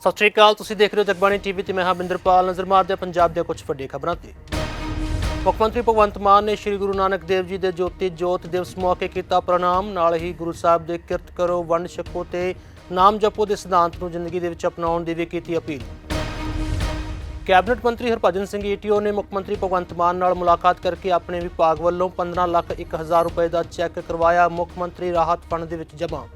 ਸਤਿ ਸ਼੍ਰੀ ਅਕਾਲ, ਤੁਸੀਂ ਦੇਖ ਰਹੇ ਹੋ ਜਗਬਾਣੀ ਟੀਵੀ ਤੇ ਮੈਂ ਹਾਂ ਬਿੰਦਰਪਾਲ ਨਜ਼ਰ ਮਾਰਦੇ ਹਾਂ ਪੰਜਾਬ ਦੀਆਂ ਕੁਝ ਵੱਡੀਆਂ ਖਬਰਾਂ ਤੇ। ਮੁੱਖ ਮੰਤਰੀ ਭਗਵੰਤ ਮਾਨ ਨੇ ਸ੍ਰੀ ਗੁਰੂ ਨਾਨਕ ਦੇਵ ਜੀ ਦੇ ਜੋਤੀ ਜੋਤ ਦਿਵਸ ਮੌਕੇ ਕੀਤਾ ਪ੍ਰਣਾਮ। ਨਾਲ ਹੀ ਗੁਰੂ ਸਾਹਿਬ ਦੇ ਕਿਰਤ ਕਰੋ, ਵੰਡ ਛਕੋ ਤੇ ਨਾਮ ਜਪੋ ਦੇ ਸਿਧਾਂਤ ਨੂੰ ਜ਼ਿੰਦਗੀ ਦੇ ਵਿੱਚ ਅਪਣਾਉਣ ਦੀ ਵੀ ਕੀਤੀ ਅਪੀਲ। ਕੈਬਨਿਟ ਮੰਤਰੀ ਹਰਭਜਨ ਸਿੰਘ ਈਟੀਓ ਨੇ ਮੁੱਖ ਮੰਤਰੀ ਭਗਵੰਤ ਮਾਨ ਨਾਲ ਮੁਲਾਕਾਤ ਕਰਕੇ ਆਪਣੇ ਵਿਭਾਗ ਵੱਲੋਂ 15 ਲੱਖ 1000 ਰੁਪਏ ਦਾ ਚੈੱਕ ਕਰਵਾਇਆ। ਮੁੱਖ ਮੰਤਰੀ ਰਾਹਤ ਫੰਡ ਦੇ ਵਿੱਚ ਜਮ੍ਹਾਂ।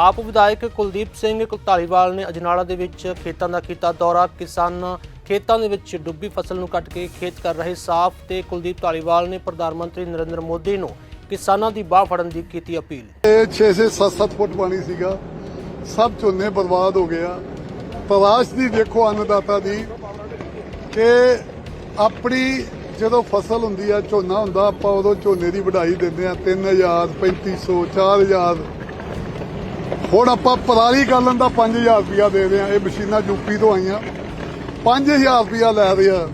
ਆਪ ਵਿਧਾਇਕ ਕੁਲਦੀਪ ਸਿੰਘ ਧਾਲੀਵਾਲ ਨੇ ਅਜਨਾਲਾ ਦੇ ਵਿੱਚ ਖੇਤਾਂ ਦਾ ਕੀਤਾ ਦੌਰਾ। ਕਿਸਾਨ ਖੇਤਾਂ ਦੇ ਵਿੱਚ ਡੁੱਬੀ ਫਸਲ ਨੂੰ ਕੱਟ ਕੇ ਖੇਤ ਕਰ ਰਹੇ ਸਾਫ਼ ਤੇ ਕੁਲਦੀਪ ਧਾਲੀਵਾਲ ਨੇ ਪ੍ਰਧਾਨ ਮੰਤਰੀ ਨਰਿੰਦਰ ਮੋਦੀ ਨੂੰ ਕਿਸਾਨਾਂ ਦੀ ਬਾਹ ਫੜਨ ਦੀ ਕੀਤੀ ਅਪੀਲ। ਇਹ 6 6 7 7 ਫੁੱਟ ਪਾਣੀ ਸੀਗਾ। ਸਭ ਝੋਨੇ ਬਰਬਾਦ ਹੋ ਗਿਆ ਤਲਾਸ਼ ਦੀ ਦੇਖੋ ਅੰਨਦਾਤਾ ਦੀ ਕਿ ਆਪਣੀ ਜਦੋਂ ਫਸਲ ਹੁੰਦੀ ਆ, ਝੋਨਾ ਹੁੰਦਾ, ਆਪਾਂ ਉਦੋਂ ਝੋਨੇ ਦੀ ਵਢਾਈ ਦਿੰਦੇ ਆ। 3000 3500 4000 ਹੁਣ ਆਪਾਂ ਪਰਾਲੀ ਕਰਨ ਦਾ 5000 ਰੁਪਇਆ ਦੇ ਰਹੇ ਆ ਇਹ ਮਸ਼ੀਨਾਂ ਯੂਪੀ ਤੋਂ ਆਈਆਂ। 5000 ਰੁਪਇਆ ਲੈ ਰਹੇ ਆ।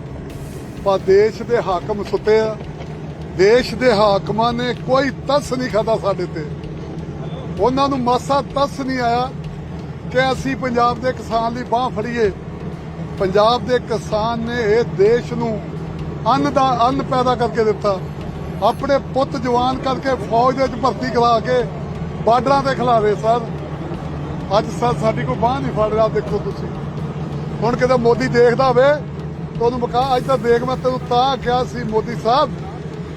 ਪਰ ਦੇਸ਼ ਦੇ ਹਾਕਮ ਸੁੱਤੇ ਆ। ਦੇਸ਼ ਦੇ ਹਾਕਮਾਂ ਨੇ ਕੋਈ ਤਸ ਨਹੀਂ ਖਾਦਾ ਸਾਡੇ ਤੇ। ਉਹਨਾਂ ਨੂੰ ਮਾਸਾ ਤਸ ਨਹੀਂ ਆਇਆ ਕਿ ਅਸੀਂ ਪੰਜਾਬ ਦੇ ਕਿਸਾਨ ਲਈ ਬਾਹ ਫੜੀਏ। ਪੰਜਾਬ ਦੇ ਕਿਸਾਨ ਨੇ ਇਹ ਦੇਸ਼ ਨੂੰ ਅੰਨ ਦਾ ਅੰਨ ਪੈਦਾ ਕਰਕੇ ਦਿੱਤਾ। ਆਪਣੇ ਪੁੱਤ ਜਵਾਨ ਕਰਕੇ ਫੌਜ ਦੇ ਵਿੱਚ ਭਰਤੀ ਕਰਾ ਕੇ ਬਾਰਡਰਾਂ ਤੇ ਖਿਲਾਰੇ ਸਰ ਅੱਜ ਸਰ ਸਾਡੀ ਕੋਈ ਬਾਹ ਨਹੀਂ ਫੜ ਰਿਹਾ ਦੇਖੋ ਤੁਸੀਂ। ਹੁਣ ਕਿਤੇ ਮੋਦੀ ਦੇਖਦਾ ਹੋਵੇ ਤਾਂ ਉਹਨੂੰ ਮਕਾ ਅੱਜ ਤਾਂ ਦੇਖ ਮੈਂ ਤੈਨੂੰ ਤਾਂ ਕਿਹਾ ਸੀ ਮੋਦੀ ਸਾਹਿਬ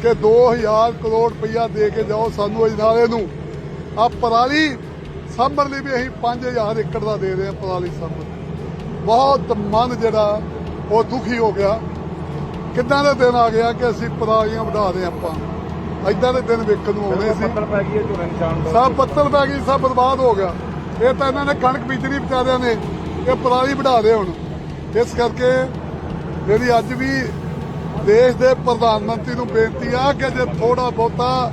ਕਿ 2000 ਕਰੋੜ ਰੁਪਈਆ ਦੇ ਕੇ ਜਾਓ ਸਾਨੂੰ ਅਜਨਾਲੇ ਨੂੰ। ਆ ਪਰਾਲੀ ਸਾਂਭਣ ਲਈ ਵੀ ਅਸੀਂ 5000 ਏਕੜ ਦਾ ਦੇ ਰਹੇ ਹਾਂ ਪਰਾਲੀ ਸਾਂਭਣ। ਬਹੁਤ ਮਨ ਜਿਹੜਾ ਉਹ ਦੁਖੀ ਹੋ ਗਿਆ। ਕਿੱਦਾਂ ਦੇ ਦਿਨ ਆ ਗਿਆ ਕਿ ਅਸੀਂ ਪਰਾਲੀਆਂ ਵਧਾ ਰਹੇ ਆਪਾਂ? ਐਦਾਂ ਦੇ ਦਿਨ ਵੇਖਣ ਨੂੰ ਆਉਣੇ ਸੀ। ਪੱਤਰ ਪੈ ਗਈ ਝੋਨੇ ਨਿਸ਼ਾਨ ਸਭ ਪੱਤਲ ਪੈ ਗਈ ਸਭ ਬਰਬਾਦ ਹੋ ਗਿਆ। ਇਹ ਤਾਂ ਇਹਨਾਂ ਨੇ ਕਣਕ ਬੀਜਣੀ ਵਿਚਾਰਿਆਂ ਨੇ, ਇਹ ਪਰਾਲੀ ਵਧਾ ਦੇ ਹੁਣ। ਇਸ ਕਰਕੇ ਮੇਰੀ ਅੱਜ ਵੀ ਦੇਸ਼ ਦੇ ਪ੍ਰਧਾਨ ਮੰਤਰੀ ਨੂੰ ਬੇਨਤੀ ਆ ਕਿ ਜੇ ਥੋੜਾ ਬਹੁਤਾ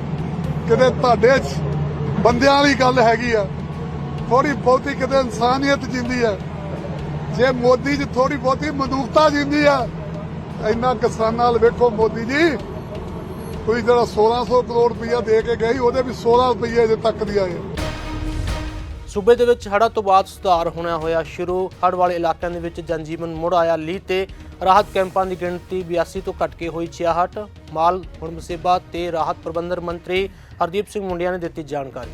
ਕਿਤੇ ਤੁਹਾਡੇ 'ਚ ਬੰਦਿਆਂ ਵਾਲੀ ਗੱਲ ਹੈਗੀ ਆ ਥੋੜੀ ਬਹੁਤੀ ਕਿਤੇ ਇਨਸਾਨੀਅਤ ਜਿੰਦੀ ਆ, ਜੇ ਮੋਦੀ 'ਚ ਥੋੜੀ ਬਹੁਤੀ ਮਨੁੱਖਤਾ ਜਿੰਦੀ ਆ, ਇੰਨਾ ਕਿਸਾਨਾਂ ਨਾਲ ਵੇਖੋ ਮੋਦੀ ਜੀ, ਤੁਸੀਂ ਜਿਹੜਾ 1600 ਕਰੋੜ ਰੁਪਈਆ ਦੇ ਕੇ ਗਈ ਉਹਦੇ ਵੀ 16 ਰੁਪਈਏ ਅਜੇ ਤੱਕ ਦੀ ਆਏ ਸੂਬੇ ਦੇ ਵਿੱਚ ਹੜ੍ਹਾਂ ਤੋਂ ਬਾਅਦ ਸੁਧਾਰ ਹੋਣਾ ਹੋਇਆ ਸ਼ੁਰੂ। ਹੜ੍ਹ ਵਾਲੇ ਇਲਾਕਿਆਂ ਦੇ ਵਿੱਚ ਜਨਜੀਵਨ ਮੁੜ ਆਇਆ। ਲੀਹ ਤੇ ਰਾਹਤ ਕੈਂਪਾਂ ਦੀ ਗਿਣਤੀ 82 ਤੋਂ ਘਟ ਕੇ ਹੋਈ 66 ਮਾਲ, ਹੁਣ ਮੁਸੀਬਤ ਤੇ ਰਾਹਤ ਪ੍ਰਬੰਧਨ ਮੰਤਰੀ ਹਰਦੀਪ ਸਿੰਘ ਮੁੰਡਿਆ ਨੇ ਦਿੱਤੀ ਜਾਣਕਾਰੀ।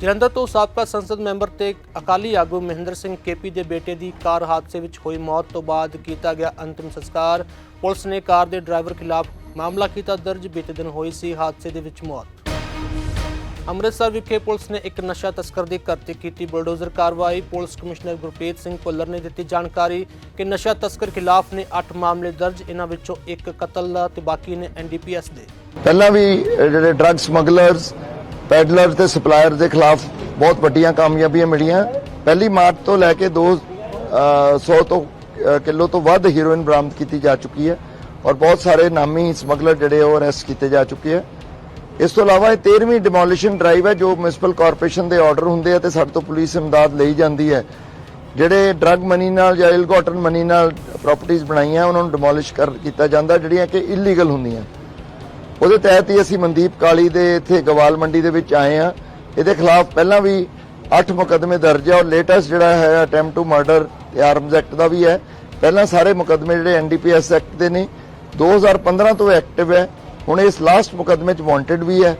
ਜਲੰਧਰ ਤੋਂ ਸਾਬਕਾ ਸੰਸਦ ਮੈਂਬਰ ਤੇ ਅਕਾਲੀ ਆਗੂ ਮਹਿੰਦਰ ਸਿੰਘ ਕੇਪੀ ਦੇ ਬੇਟੇ ਦੀ ਕਾਰ ਹਾਦਸੇ ਵਿੱਚ ਹੋਈ ਮੌਤ ਤੋਂ ਬਾਅਦ ਕੀਤਾ ਗਿਆ ਅੰਤਿਮ ਸੰਸਕਾਰ। ਪੁਲਿਸ ਨੇ ਕਾਰ ਦੇ ਡਰਾਈਵਰ ਖਿਲਾਫ ਮਾਮਲਾ ਕੀਤਾ। ਦਰਜ ਬੀਤੇ ਦਿਨ ਹੋਈ ਸੀ ਹਾਦਸੇ ਦੇ ਵਿੱਚ ਮੌਤ। ਅੰਮ੍ਰਿਤਸਰ ਵਿਖੇ ਪੁਲਿਸ ਨੇ ਇੱਕ ਨਸ਼ਾ ਤਸਕਰ ਦੇ ਘਰ ਤੇ ਕੀਤੀ। ਬੁਲਡੋਜ਼ਰ ਕਾਰਵਾਈ, ਪੁਲਿਸ ਕਮਿਸ਼ਨਰ ਗੁਰਪ੍ਰੀਤ ਸਿੰਘ ਭੁੱਲਰ ਨੇ ਦਿੱਤੀ ਜਾਣਕਾਰੀ ਕਿ ਨਸ਼ਾ ਤਸਕਰ ਖਿਲਾਫ ਨੇ 8 ਮਾਮਲੇ ਦਰਜ। ਇਹਨਾਂ ਵਿੱਚੋਂ ਇੱਕ ਕਤਲ ਦਾ ਤੇ ਬਾਕੀ ਨੇ ਐਨਡੀਪੀਐਸ ਦੇ। ਪਹਿਲਾਂ ਵੀ ਜਿਹੜੇ ਡਰੱਗ ਸਮਗਲਰਸ ਪੈਡਲਰਸ ਤੇ ਸਪਲਾਇਰ ਦੇ ਖਿਲਾਫ ਬਹੁਤ ਵੱਡੀਆਂ ਕਾਮਯਾਬੀਆਂ ਮਿਲੀਆਂ। ਪਹਿਲੀ ਮਾਰਚ ਤੋਂ ਲੈ ਕੇ 200 ਤੋਂ ਕਿਲੋ ਤੋਂ ਵੱਧ ਹੀਰੋਇਨ ਬਰਾਮਦ ਕੀਤੀ ਜਾ ਚੁੱਕੀ ਹੈ ਔਰ ਬਹੁਤ ਸਾਰੇ ਨਾਮੀ ਸਮਗਲਰ ਜਿਹੜੇ ਉਹ ਅਰੈਸਟ ਕੀਤੇ ਜਾ ਚੁੱਕੇ ਹੈ। ਇਸ ਤੋਂ ਇਲਾਵਾ ਇਹ 13ਵੀਂ ਡਿਮੋਲੀਸ਼ਨ ਡਰਾਈਵ ਹੈ, ਜੋ ਮਿਊਨਿਸਪਲ ਕਾਰਪੋਰੇਸ਼ਨ ਦੇ ਆਰਡਰ ਹੁੰਦੇ ਆ ਤੇ ਸਾਡੇ ਤੋਂ ਪੁਲਿਸ ਇਮਦਾਦ ਲਈ ਜਾਂਦੀ ਹੈ। ਜਿਹੜੇ ਡਰੱਗ ਮਨੀ ਨਾਲ ਜਾਂ ਇਲਗੋਟਨ ਮਨੀ ਨਾਲ ਪ੍ਰਾਪਰਟੀਆਂ ਬਣਾਈਆਂ, ਉਹਨਾਂ ਨੂੰ ਡਿਮੋਲਿਸ਼ ਕਰ, ਕੀਤਾ ਜਾਂਦਾ, ਜਿਹੜੀਆਂ ਕਿ ਇਲੀਗਲ ਹੁੰਦੀਆਂ। ਉਹਦੇ ਤਹਿਤ ਹੀ ਅਸੀਂ ਮਨਦੀਪ ਕਾਲੀ ਦੇ ਇੱਥੇ ਗਵਾਲ ਮੰਡੀ ਦੇ ਵਿੱਚ ਆਏ ਆ ਇਹਦੇ ਖਿਲਾਫ ਪਹਿਲਾਂ ਵੀ 8 ਮੁਕੱਦਮੇ ਦਰਜ ਹੈ ਔਰ ਲੇਟੈਸਟ ਜਿਹੜਾ ਹੈ ਅਟੈਂਪਟ ਟੂ ਮਰਡਰ ਤੇ ਆਰਮਸ ਐਕਟ ਦਾ ਵੀ ਹੈ। ਪਹਿਲਾਂ ਸਾਰੇ ਮੁਕੱਦਮੇ ਜਿਹੜੇ ਐਨਡੀਪੀਐਸ ਐਕਟ ਦੇ ਨੇ 2015 ਤੋਂ ਐਕਟਿਵ ਹੈ। ਹੁਣ ਇਸ ਲਾਸਟ ਮੁਕੱਦਮੇ 'ਚ ਵਾਂਟਡ ਵੀ ਹੈ।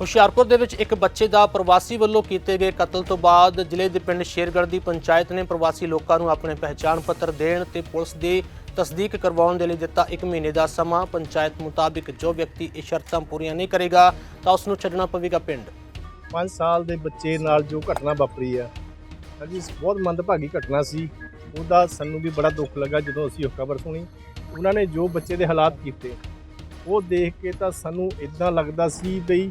ਹੁਸ਼ਿਆਰਪੁਰ ਦੇ ਵਿੱਚ ਇੱਕ ਬੱਚੇ ਦਾ ਪ੍ਰਵਾਸੀ ਵੱਲੋਂ ਕੀਤੇ ਗਏ ਕਤਲ ਤੋਂ ਬਾਅਦ ਜ਼ਿਲ੍ਹੇ ਦੇ ਪਿੰਡ ਸ਼ੇਰਗੜ੍ਹ ਦੀ ਪੰਚਾਇਤ ਨੇ ਪ੍ਰਵਾਸੀ ਲੋਕਾਂ ਨੂੰ ਆਪਣੇ ਪਹਿਚਾਣ ਪੱਤਰ ਦੇਣ ਤੇ ਪੁਲਿਸ ਦੀ ਤਸਦੀਕ ਕਰਵਾਉਣ ਦੇ ਲਈ ਦਿੱਤਾ 1 ਮਹੀਨੇ ਦਾ ਸਮਾਂ। ਪੰਚਾਇਤ ਮੁਤਾਬਿਕ ਜੋ ਵਿਅਕਤੀ ਇਹ ਸ਼ਰਤਾਂ ਪੂਰੀਆਂ ਨਹੀਂ ਕਰੇਗਾ ਤਾਂ ਉਸ ਨੂੰ ਛੱਡਣਾ ਪਵੇਗਾ ਪਿੰਡ। 5 ਸਾਲ ਦੇ ਬੱਚੇ ਨਾਲ ਜੋ ਘਟਨਾ ਵਾਪਰੀ ਆ ਹਾਂਜੀ ਬਹੁਤ ਮੰਦਭਾਗੀ ਘਟਨਾ ਸੀ। ਉਹਦਾ ਸਾਨੂੰ ਵੀ ਬੜਾ ਦੁੱਖ ਲੱਗਾ ਜਦੋਂ ਅਸੀਂ ਉਹ ਖਬਰ ਸੁਣੀ। ਉਹਨਾਂ ਨੇ ਜੋ ਬੱਚੇ ਦੇ ਹਾਲਾਤ ਕੀਤੇ ਉਹ ਦੇਖ ਕੇ ਤਾਂ ਸਾਨੂੰ ਇਦਾਂ ਲੱਗਦਾ ਸੀ ਬਈ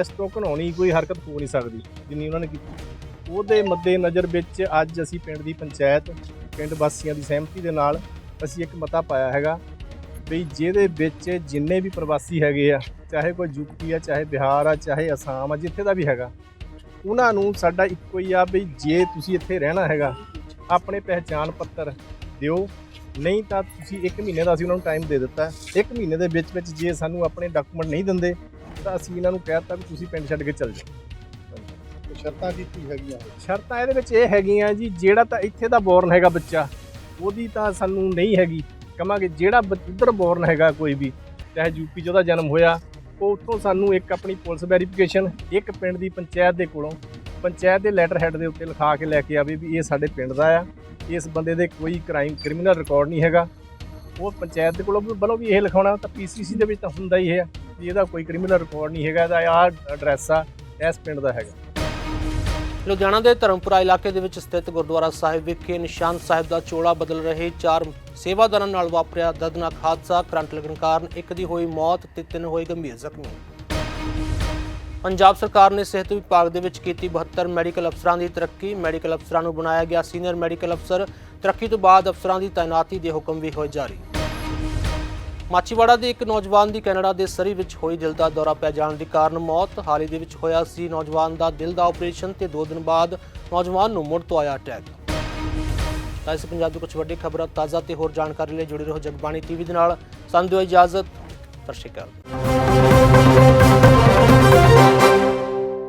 ਇਸ ਤੋਂ ਘਣਾਉਣੀ ਕੋਈ ਹਰਕਤ ਹੋ ਨਹੀਂ ਸਕਦੀ ਜਿੰਨੀ ਉਹਨਾਂ ਨੇ ਕੀਤੀ। ਉਹਦੇ ਮੱਦੇ ਨਜ਼ਰ ਵਿੱਚ ਅੱਜ ਅਸੀਂ ਪਿੰਡ ਦੀ ਪੰਚਾਇਤ, ਪਿੰਡ ਵਾਸੀਆਂ ਦੀ ਸਹਿਮਤੀ ਦੇ ਨਾਲ ਅਸੀਂ ਇੱਕ ਮਤਾ ਪਾਇਆ ਹੈਗਾ ਵੀ ਜਿਹਦੇ ਵਿੱਚ ਜਿੰਨੇ ਵੀ ਪ੍ਰਵਾਸੀ ਹੈਗੇ ਆ, ਚਾਹੇ ਕੋਈ ਯੂਪੀ ਆ, ਚਾਹੇ ਬਿਹਾਰ ਆ, ਚਾਹੇ ਅਸਾਮ ਆ, ਜਿੱਥੇ ਦਾ ਵੀ ਹੈਗਾ, ਉਹਨਾਂ ਨੂੰ ਸਾਡਾ ਇੱਕੋ ਹੀ ਆ ਵੀ ਜੇ ਤੁਸੀਂ ਇੱਥੇ ਰਹਿਣਾ ਹੈਗਾ, ਆਪਣੇ ਪਹਿਚਾਣ ਪੱਤਰ ਦਿਓ ਨਹੀਂ ਤਾਂ ਤੁਸੀਂ 1 ਮਹੀਨੇ ਦਾ ਅਸੀਂ ਉਹਨਾਂ ਨੂੰ ਟਾਈਮ ਦੇ ਦਿੱਤਾ। 1 ਮਹੀਨੇ ਦੇ ਵਿੱਚ ਵਿੱਚ ਜੇ ਸਾਨੂੰ ਆਪਣੇ ਡਾਕੂਮੈਂਟ ਨਹੀਂ ਦਿੰਦੇ ਤਾਂ ਅਸੀਂ ਇਹਨਾਂ ਨੂੰ ਕਹਿ ਦਿੱਤਾ ਵੀ ਤੁਸੀਂ ਪਿੰਡ ਛੱਡ ਕੇ ਚੱਲ ਜਾਓ। ਸ਼ਰਤਾਂ ਕੀ ਕੀ ਹੈਗੀਆਂ? ਸ਼ਰਤਾਂ ਇਹਦੇ ਵਿੱਚ ਇਹ ਹੈਗੀਆਂ ਜੀ ਜਿਹੜਾ ਤਾਂ ਇੱਥੇ ਦਾ ਬੋਰਨ ਹੈਗਾ ਬੱਚਾ ਉਹਦੀ ਤਾਂ ਸਾਨੂੰ ਨਹੀਂ ਹੈਗੀ। ਕਵਾਂਗੇ ਜਿਹੜਾ ਉੱਧਰ ਬੋਰਨ ਹੈਗਾ ਕੋਈ ਵੀ ਚਾਹੇ ਯੂਪੀ 'ਚ ਉਹਦਾ ਜਨਮ ਹੋਇਆ ਉਹ ਉੱਥੋਂ ਸਾਨੂੰ ਇੱਕ ਆਪਣੀ ਪੁਲਿਸ ਵੈਰੀਫਿਕੇਸ਼ਨ ਇੱਕ ਪਿੰਡ ਦੀ ਪੰਚਾਇਤ ਦੇ ਕੋਲੋਂ ਪੰਚਾਇਤ ਦੇ ਲੈਟਰ ਹੈਡ ਦੇ ਉੱਤੇ ਲਿਖਾ ਕੇ ਲੈ ਕੇ ਆਵੇ ਵੀ ਇਹ ਸਾਡੇ ਪਿੰਡ ਦਾ ਆ। ਇਸ ਬੰਦੇ ਦੇ ਕੋਈ ਕ੍ਰਾਈਮ ਕ੍ਰਿਮੀਨਲ ਰਿਕਾਰਡ ਨਹੀਂ ਹੈਗਾ। ਉਹ ਪੰਚਾਇਤ ਦੇ ਕੋਲੋਂ ਵੱਲੋਂ ਵੀ ਇਹ ਲਿਖਾਉਣਾ, ਤਾਂ ਪੀਸੀਸੀ ਦੇ ਵਿੱਚ ਤਾਂ ਹੁੰਦਾ ਹੀ ਹੈ। ਵੀ ਇਹਦਾ ਕੋਈ ਕ੍ਰਿਮੀਨਲ ਰਿਕਾਰਡ ਨਹੀਂ ਹੈਗਾ, ਇਹਦਾ ਆਹ ਐਡਰੈਸ ਆ, ਇਸ ਪਿੰਡ ਦਾ ਹੈਗਾ। ਲੁਧਿਆਣਾ ਦੇ ਧਰਮਪੁਰਾ ਇਲਾਕੇ ਦੇ ਵਿੱਚ ਸਥਿਤ ਗੁਰਦੁਆਰਾ ਸਾਹਿਬ ਵਿਖੇ ਨਿਸ਼ਾਨ ਸਾਹਿਬ ਦਾ ਚੋਲਾ ਬਦਲ ਰਹੇ ਚਾਰ ਸੇਵਾਦਾਰਾਂ ਨਾਲ ਵਾਪਰਿਆ ਦਰਦਨਾਕ ਹਾਦਸਾ। ਕਰੰਟ ਲੱਗਣ ਕਾਰਨ ਇੱਕ ਦੀ ਹੋਈ ਮੌਤ ਤੇ ਤਿੰਨ ਹੋਏ ਗੰਭੀਰ ਜ਼ਖਮੀ। ਪੰਜਾਬ ਸਰਕਾਰ ਨੇ ਸਿਹਤ ਵਿਭਾਗ ਦੇ ਵਿੱਚ ਕੀਤੀ 72 ਮੈਡੀਕਲ ਅਫਸਰਾਂ ਦੀ ਤਰੱਕੀ। ਮੈਡੀਕਲ ਅਫਸਰਾਂ ਨੂੰ ਬਣਾਇਆ ਗਿਆ ਸੀਨੀਅਰ ਮੈਡੀਕਲ ਅਫਸਰ। ਤਰੱਕੀ ਤੋਂ ਬਾਅਦ ਅਫਸਰਾਂ ਦੀ ਤਾਇਨਾਤੀ ਦੇ ਹੁਕਮ ਵੀ ਹੋਏ ਜਾਰੀ। ਮਾਚੀਵਾੜਾ ਦੇ ਇੱਕ ਨੌਜਵਾਨ ਦੀ ਕੈਨੇਡਾ ਦੇ ਸਰੀ ਵਿੱਚ ਹੋਈ ਦਿਲ ਦਾ ਦੌਰਾ ਪੈ ਜਾਣ ਦੇ ਕਾਰਨ ਮੌਤ। ਹਾਲ ਹੀ ਦੇ ਵਿੱਚ ਹੋਇਆ ਸੀ ਨੌਜਵਾਨ ਦਾ ਦਿਲ ਦਾ ਆਪਰੇਸ਼ਨ ਤੇ 2 ਦਿਨ ਬਾਅਦ ਨੌਜਵਾਨ ਨੂੰ ਮੁੜ ਤੋਂ ਆਇਆ ਅਟੈਕ। ਤਾਂ ਇਸ ਪੰਜਾਬ ਦੀ ਕੁਝ ਵੱਡੀ ਖਬਰਾਂ ਤਾਜ਼ਾ ਤੇ ਹੋਰ ਜਾਣਕਾਰੀ ਲਈ ਜੁੜੇ ਰਹੋ ਜਗਬਾਣੀ ਟੀਵੀ ਦੇ ਨਾਲ। ਸਾਨੂੰ ਦਿਓ ਇਜਾਜ਼ਤ। ਸਤਿ ਸ਼੍ਰੀ ਅਕਾਲ।